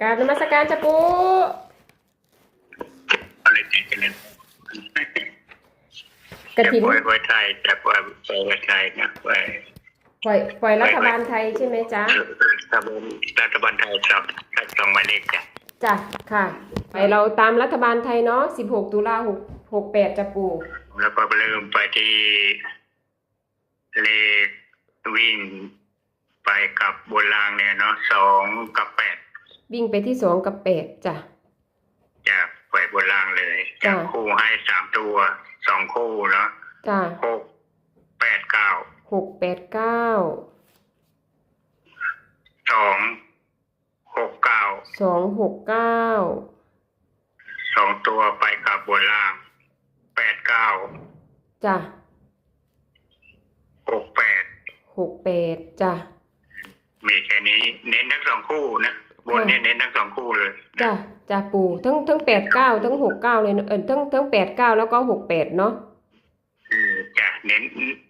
กรารนมัสการจ้ะปูอะไรที่จะเล่นกระถินจะปล่อยไว้ไทยจะปล่อยปล่อยไว้ไทยนะปล่อยปล่อยปล่อยรัฐบาลไทยใช่ไหมจ๊ะรัฐบาลรัฐบาลไทยครับถ้าสองหมายเลขจ้ะจ้ะค่ะ ไปเราตามรัฐบาลไทยเนาะ16ตุลา6 68จ้ะปูแล้วก็เริ่มไปที่เลขวิ่งไปกับบนรางเนี่ยเนาะสองกับแปด วิ่งไปที่2กับ8จ้ะจะปล่อยบนรางเลยจ้ะจับคู่ให้สามตัวสองคู่เนาะจ้ะหกแปดเก้า6 8 9สองหกเก้า2 6 9สองตัวไปกับบนล่างแปดเก้าจ้ะหกแปด6 8จ้ะมีแค่นี้ เน้นทั้งสองคู่นะ บนเนี่ยเน้นทั้งสองคู่เลยจ้ะจ้ะปูทั้งทั้ง8 9ทั้ง6 9เลยเนอะเออทั้งทั้ง8 9แล้วก็6 8เนาะอืมจ้ะเน้น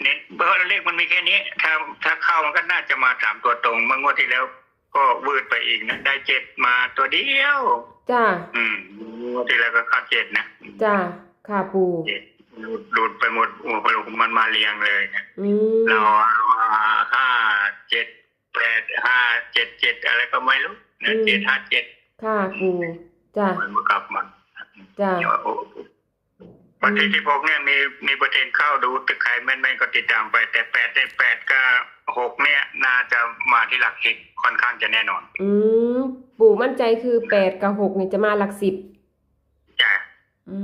เน้นเพราะเลขมันมีแค่นี้ ถ้าถ้าเข้ามันก็น่าจะมาสามตัวตรงเมื่องวดที่แล้ว ก็วืดไปอีกนะได้เจ็ดมาตัวเดียวจ้ะอืมงวดที่แล้วก็เข้าเจ็ดนะจ้ะค่ะปูเจ็ดหลุดหลุดไปหมดโอ้โหมันมาเรียงเลยนะอืมเราห้าเจ็ด แปดห้าเจ็ดเจ็ดอะไรก็ไม่รู้นะเจ็ดห้าเจ็ดค่ะปูจ้ะมันมากลับมาจ้ะวันที่ที่พกเนี่ยมีมีประเด็นเข้าดูตึกใครแม่นๆก็ติดตามไป แต่แปดได้แปดก็หกเนี่ยน่าจะมาที่หลักสิบค่อนข้างจะแน่นอน อืมปู่มั่นใจคือแปดกับหกนี่จะมาหลักสิบจ้ะอื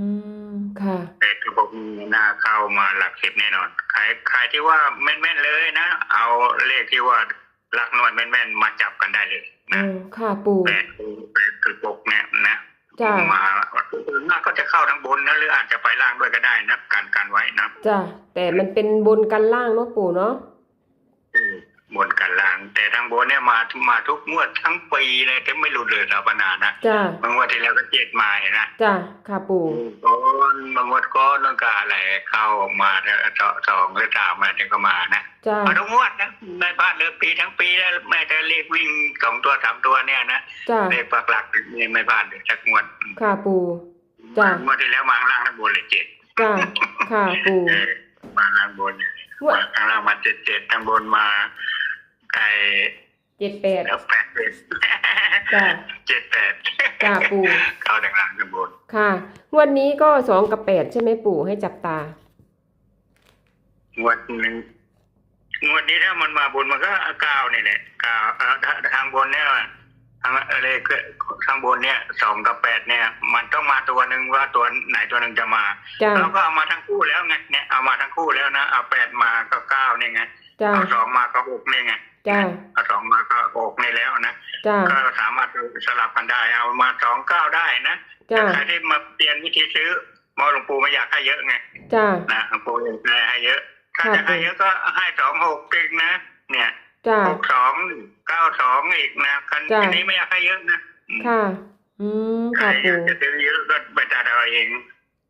มค่ะแต่คือพกนี่น่าเข้ามาหลักสิบแน่นอนใครใครที่ว่าแม่นๆเลยนะ เอาเลขที่ว่าห ลักหน่วยแม่นๆมาจับกันได้เลยอืนะมค่ะปู่แปดคือแปดคือปกเนี่ยนะจ้ะมาน่าก็จะเข้าทั้งบนนะหรืออาจจะไปล่างด้วยก็ได้นะการการไว้นะจ้ะแต่มันเป็นบนกันล่างเนาะปู่เนาะบนกันล่างแต่ทางบน เนี่ยมามาทุกงวดทั้งปีเลยที่ไม่หลุดเลยสาปนานะจ้ะบางงวดที่แล้วก็เจ็ดมาเห็นนะจ้ะค่ะปู่ก้อนบางงวดก้อนนั่นก็อะไรเข้ามาแล้วสองสองหรือสามมาเนี่ยก็มานะจ้ะมาทุกงวดนะไม่พลาดเลยปีทั้งปีแล้วแม้แต่เลขวิ่งสองตัวสามตัวเนี่ยนะจ้ะเลขปักหลักเนี่ยไม่พลาดเลยสักงวดค่ะปู่จ้ะงวดที่แล้วมาข้างล่างทั้งบนเลยเจ็ดจ้ะค่ะปู่เออมาข้างบนงวดมาข้างล่างมาเจ็ดเจ็ดข้างบนมาไก่ เจ็ดแปดแล้วแปดเป็นจ้ะเจ็ดแปดจ้ะปู่เข้าทางล่างข้างบนค่ะงวันนี้ก็สองกับแปดใช่ไหมปู่ให้จับตางวดหนึ่งงวดนี้ถ้ามันมาบนมันก็เก้านี่แหละเก้าเอ่อถ้าทางบนเนี่ยทางอะไรคือทางบนเนี่ยสองกับแปดเนี่ย มันต้องมาตัวหนึ่งว่าตัวไหนตัวหนึ่งจะมาจ้ะเราก็เอามาทั้งคู่แล้วไงเนี่ยเอามาทั้งคู่แล้วนะเอาแปดมาก็เก้านี่ไงจ้ะเอาสองมาก็หกนี่ไง จ้ะเอาสองมาก็หกนี่แล้วนะจ้ะก็สามารถสลับกันได้เอามาสองเก้าได้นะจ้ะใครที่มาเปลี่ยนวิธีซื้อหมอหลวงปู่ไม่อยากให้เยอะไงจ้ะนะหลวงปู่อยากให้ให้เยอะ ถ้าครับจะให้เยอะก็ให้สองหกเองนะ เนี่ยจ้ะหกสองเก้าสองอีกนะคันจ้ะอันนี้ไม่อยากให้เยอะนะอืมค่ะอืมใครค่ะอยาปู่กจะซื้อเยอะก็ไปตัดเอาเอง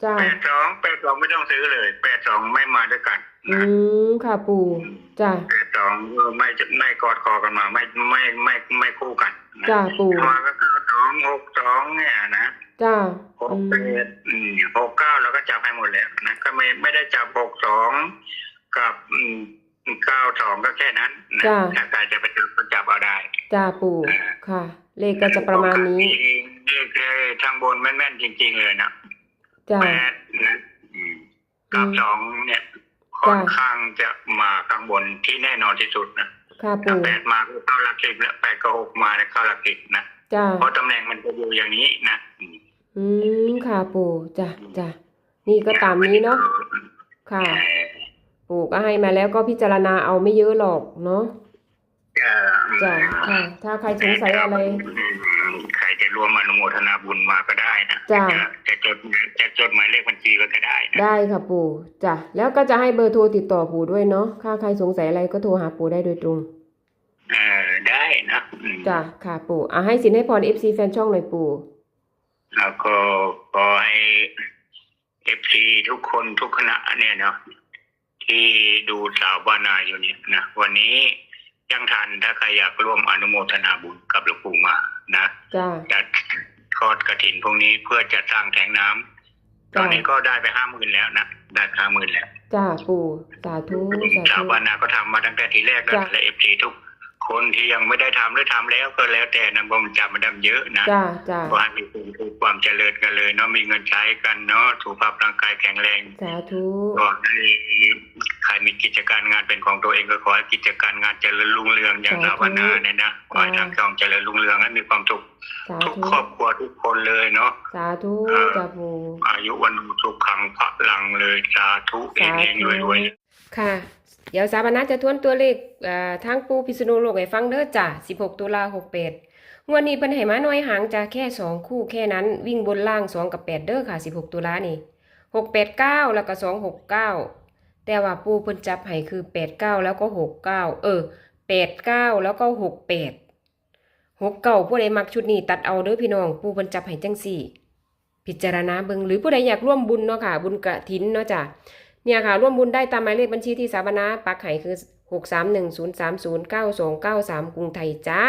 จ้ะแปดสองแปดสองไม่ต้องซื้อเลยแปดสองไม่มาด้วยกันอืนะมค่ะปู่จ้ะแปดสองไม่จะไม่กอดคอกันมา ไม่ไม่ไม่ไม่คู่กันนะจ้ะปู่ มาก็เก้าสองหกสองเนี่ยนะจ้ะหอืกมแปดอืมหกเก้าเราก็จับให้หมดแล้วนะก็ไม่ไม่ได้จับหกสองกับอืมเก้าสองก็แค่นั้นนะถ้าใครจะไปจับก็จับเอาได้ จ้ะปู่ค่ะ เลขก็จะประมาณนี้ เลขเลยทางบนแม่นๆจริง ๆ เลยนะ จ้ะแปดนะอืมกับอืมสองเนี่ยค่อนข้างจะมาข้างบนที่แน่นอนที่สุดนะค่ะถ้าปู่แปดมาก็เข้าหลักสิบแล้วแปดก็หกมาแล้วเข้าหลักสิบนะจ้ะเพราะตำแหน่งมันจะอยู่อย่างนี้นะอืมอืมค่ะปู่จ้ะจ้ะนี่ก็ตามนี้เนาะค่ะเอ่อปู่ก็ให้มาแล้วก็พิจารณาเอาไม่เยอะหรอกเนาะเอ่อจ้ะค่ะ ถ้าใครสงสัยอะไรใค รจะร่วมอนุโมทนาบุญมาก็ได้นะจ้ะจะจดจะจดหมายเลขบัญชีไว้ก็ได้นะได้ค่ะปู่จ้ะแล้วก็จะให้เบอร์โทรติดต่อปู่ด้วยเนาะถ้าใครสงสัยอะไรก็โทรหาปู่ได้โดยตรงเออได้นะอืม จ้ะค่ะปู่อะให้สินให้พร FC แฟนช่องหน่อยปู่ แล้วก็ขอให้เอฟซีทุกคนทุกคณะเนี่ยเนาะที่ดูสาวบานาอยู่เนี่ยนะวันนี้ ยังทันถ้าใครอยากร่วมอนุโมทนาบุญกับหลวงปู่มานะจ้าจะทอดกระถินพวกนี้เพื่อจะสร้างแทงน้ำตอนนี้ก็ได้ไปห้าหมื่นแล้วนะได้ห้าหมื่นแล้วจ้าปู่สาธุสาชาวธุบ้านนาก็ทำมาตั้งแต่ทีแรกแล้วจ้ะ และเอฟซีทุก คนที่ยังไม่ได้ทำหรือทำแล้วก็แล้วแต่นะผมจำมันดำเยอะนะจ้าจ้าขอให้มีความทุกข์ความเจริญกันเลยเนาะมีเงินใช้กันเนาะสุขภาพร่างกายแข็งแรงสาธุก็ให้ใครมีกิจการงานเป็นของตัวเองก็ขอให้กิจการงานเจริญรุ่งเรืองอย่างสาวนาเนี่ยนะขอให้ทางช่องเจริญรุ่งเรืองให้มีความสุขสาทุกธุครอบครัวทุกคนเลยเนาะสาธุจ้าปู่อายุวันสุขขังพระลังเลยสาธุเองเองรวยรวยๆ ค่ะ เดี๋ยวสาบานาจะทวนตัวเลขทางปูพิษณุโลกให้ฟังเด้อจ้ะ16 ตุลา68งวดนี้เพิ่นให้มาน้อยหางจ้ะแค่ 2 คู่แค่นั้นวิ่งบนล่าง 2 กับ 8 เด้อค่ะ 16 ตุลานี่689 แล้วก็ 269 แต่ว่าปูเพิ่นจับให้คือ 89 แล้วก็ 69 เออ 89 แล้วก็ 68 69ผู้ใดมักชุดนี้ตัดเอาเด้อพี่น้อง ปูเพิ่นจับให้จังซี่ พิจารณาเบิ่งหรือผู้ใดอยากร่วมบุญเนาะค่ะ บุญกระถินเนาะจ้ะ เนี่ยค่ะ ร่วมบุญได้ตามหมายเลขบัญชีที่สาบานาปักไห่คือ 6 3 1 0 3 0 9 2 9 3 กรุงไทยจ้า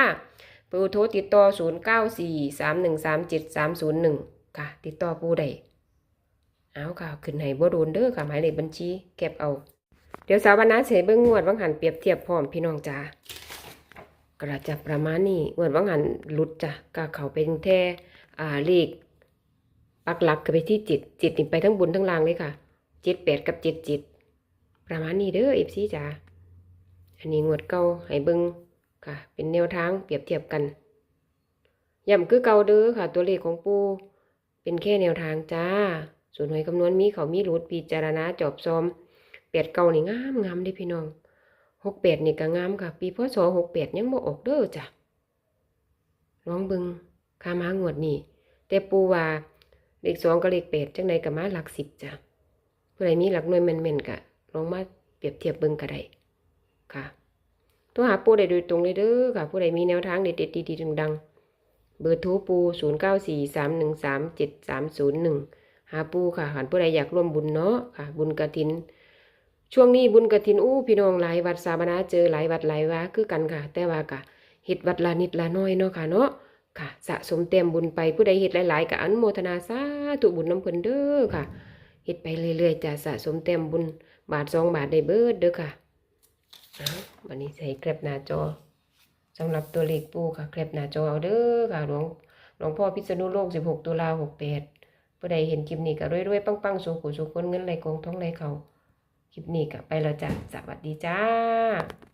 เบอร์โทรติดต่อ 0 9 4 3 1 3 7 3 0 1 ค่ะ ติดต่อผู้ใดเอาค่ะ ขึ้นให้บ่โดนเด้อค่ะหมายเลขบัญชี เก็บเอา เดี๋ยวสาบานาเสเบิ่งงวดวังหันเปรียบเทียบพร้อมพี่น้องจ้ากระจับประมาณนี้งวดวังหันหลุดจ้ะก็เขาเป็นแท้อ่าเลขปักหลักก็ไปที่จิตจิตนี่ไปทั้งบนทั้งล่างเลยค่ะ เจ็ดแปดกับเจ็ดเจ็ดประมาณนี้เด้อเอฟซีจ๋าอันนี้งวดเก่าให้เบิงค่ะ เป็นแนวทางเปรียบเทียบกันย้ำคือเก่าเด้อค่ะ ตัวเลขของปูเป็นแค่แนวทางจ้า ส่วนหน่วยคำนวณมีเขามีรูดพิจารณาจอบซ้อมแปดเก่านี่งามงามเด้พี่น้องหกแปดนี่ก็งามค่ะ ปีพศหกแปดยังบ่ออกเด้อจ้ะลองเบิงคามางวดนี้แต่ปูว่าเลขสองกับเลขแปดจังใดกับมาหลักสิบจ้ะ ผู้ใดมีหลักหน่วยแม่นๆกะลองมาเปรียบเทียบเบิ่งก็ได้ค่ะโทรหาปูได้โดยตรงเลยเด้อค่ะ ผู้ใดมีแนวทางเด็ดๆดีๆดังๆเบอร์โทรปู 0 9 4 3 1 3 7 3 0 1 หาปูค่ะหันผู้ใดอยากร่วมบุญเนาะค่ะ บุญกระถิน ช่วงนี้บุญกระถินอู้พี่น้องหลายวัดสาบนาเจอหลายวัดหลายวาคือกันค่ะ แต่ว่ากะเฮ็ดวัดละนิดละน้อยเนาะค่ะเนาะค่ะ สะสมเต็มบุญไปผู้ใดเฮ็ดหลายๆก็อนุโมทนาสาธุบุญน้ำเพิ่นเด้อค่ะ เฮ็ดไปเรื่อยๆจะสะสมแต้มบุญบาทสองบาทได้เบิดเด้อค่ะเอาวันนี้ใส่แคปหน้าจอสำหรับตัวเลขปูค่ะแคปหน้าจอเอาเด้อค่ะหลวงหลวงพ่อพิษณุโลก 16 ตุลา68ผู้ใดเห็นคลิปนี้ก็รวยๆ ปังๆ สู่ผู้สู่คนเงินไหลกองท้องไหลเขาคลิปนี้ก็ไปแล้วจ้ะสวัสดีจ้า